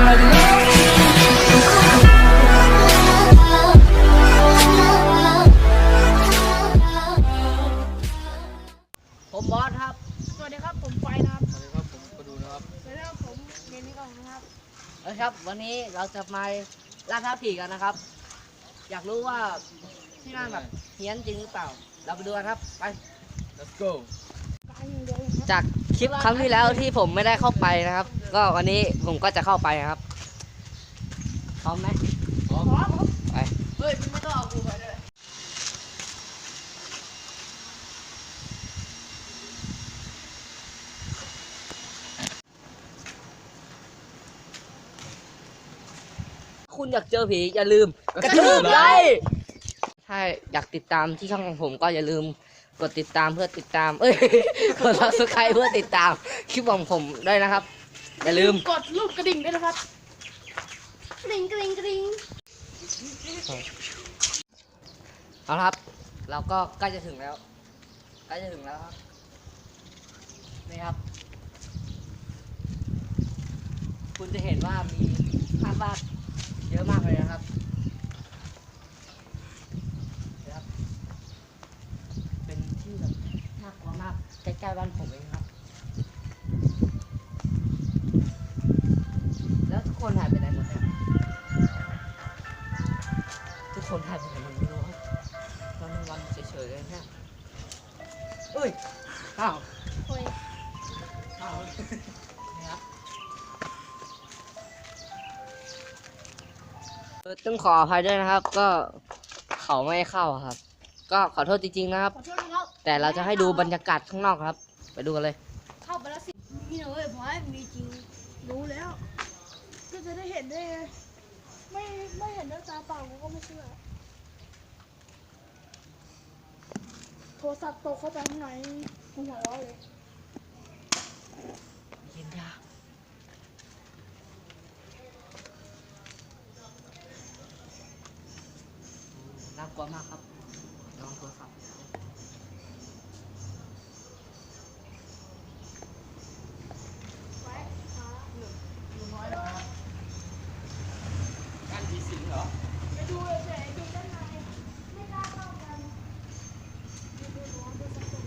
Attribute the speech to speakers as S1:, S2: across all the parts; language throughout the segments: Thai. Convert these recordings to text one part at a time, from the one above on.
S1: ผมบอสครับ
S2: สวัสดีครับ ผมไฟนะครับ
S3: สวัสดีครับ ผมก็ดูนะครับ
S2: สวัสดีครับ ผมเมนี่กองนะครับ
S1: เอ้ยครับ วันนี้เราจะมาล่าท้าผีกันนะครับ อยากรู้ว่าที่นั่นแบบเฮี้ยนจริงหรือเปล่า เราไปดูกันครับ ไป
S3: let's go
S2: กายอย่างเดียวเลยครับ
S1: จากคลิปครั้งที่แล้วที่ผมไม่ได้เข้าไปนะครับ ก็วันนี้ผมก็จะเข้าไปครับพร้อมไหม
S3: พร้อม
S1: ไป
S2: เฮ้ยไม่ต้องเอากูไปด้วย
S1: คุณอยากเจอผีอย่าลืมกระทืบไลค์ถ้าอยากติดตามที่ช่องของผมก็อย่าลืมกดติดตามเพื่อติดตาม เอ้ย กด subscribe เพื่อติดตามคลิปของผมด้วยนะครับ อย่าลืม
S2: กดรูปกระดิ่งด้วยนะครับ กระดิ่งกระดิ่งกระดิ่ง
S1: เอาละครับ เราก็ใกล้จะถึงแล้วใกล้จะถึงแล้วครับนี่ครับ คุณจะเห็นว่ามีภาพวาดเยอะมากเลยนะครับนี่ครับ เป็นที่แบบน่ากลัวมากใกล้ๆบ้านผมเองครับ คนหายไปไหนหมดเนี่ยทุกคนหายไปไหนหมดไม่รู้ครับวันวันๆเฉยๆเลยเนี่ยเอ้ยอ้าว
S2: โอ้ย
S1: อ้าวนี่ครับเออต้องขออภัยด้วยนะครับ ก็เขาไม่ให้เข้าครับ ก็ขอโทษจริงๆนะครับ
S2: ขอโทษนะครับ
S1: แต่เราจะให้ดูบรรยากาศข้างนอกครับ ไปดูกันเลย
S2: เข้าไปแล้วสิ นี่นะเว้ยพอให้มีจริงรู้แล้วก็ จะได้เห็นได้ไงไม่ไม่เห็นด้วยตาเปล่ากูก็ไม่เชื่อ โทรศัพท์ตกเข้าไปข้างในกูหัวเราะเลย
S1: ยินยาน่ากลัวมากครับลองโทรศัพท์
S2: ไว้ขาเหลือง
S3: การ ผีสิงเหรอ
S2: ไปดูเลยแต่ดูด้านในไม่กล้าเข้ากันดูดูร้อนดูสักคน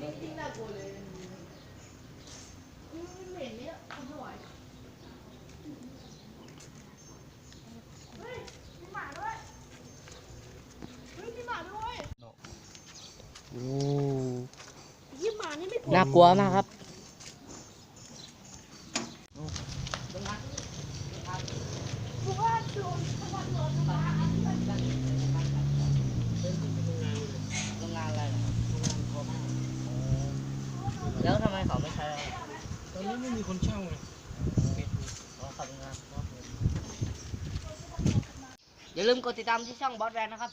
S2: นี่ที่น่ากลัวเลยอืมเหม็นเนี่ยคุณถวายเฮ้ย มีหมาด้วย เฮ้ย มีหมาด้วยยี่หมา น่า
S1: กลัวมากครับ
S2: โร
S1: งงานอะไรแล้วทำไมเขาไม่ใช้
S3: ตอนนี้ไม่มีคนเช่าไงปิด
S1: อ๋อเขาทำงานนอกเมืองอย่าลืมกดติดตามที่ช่องบอสแวนนะครับ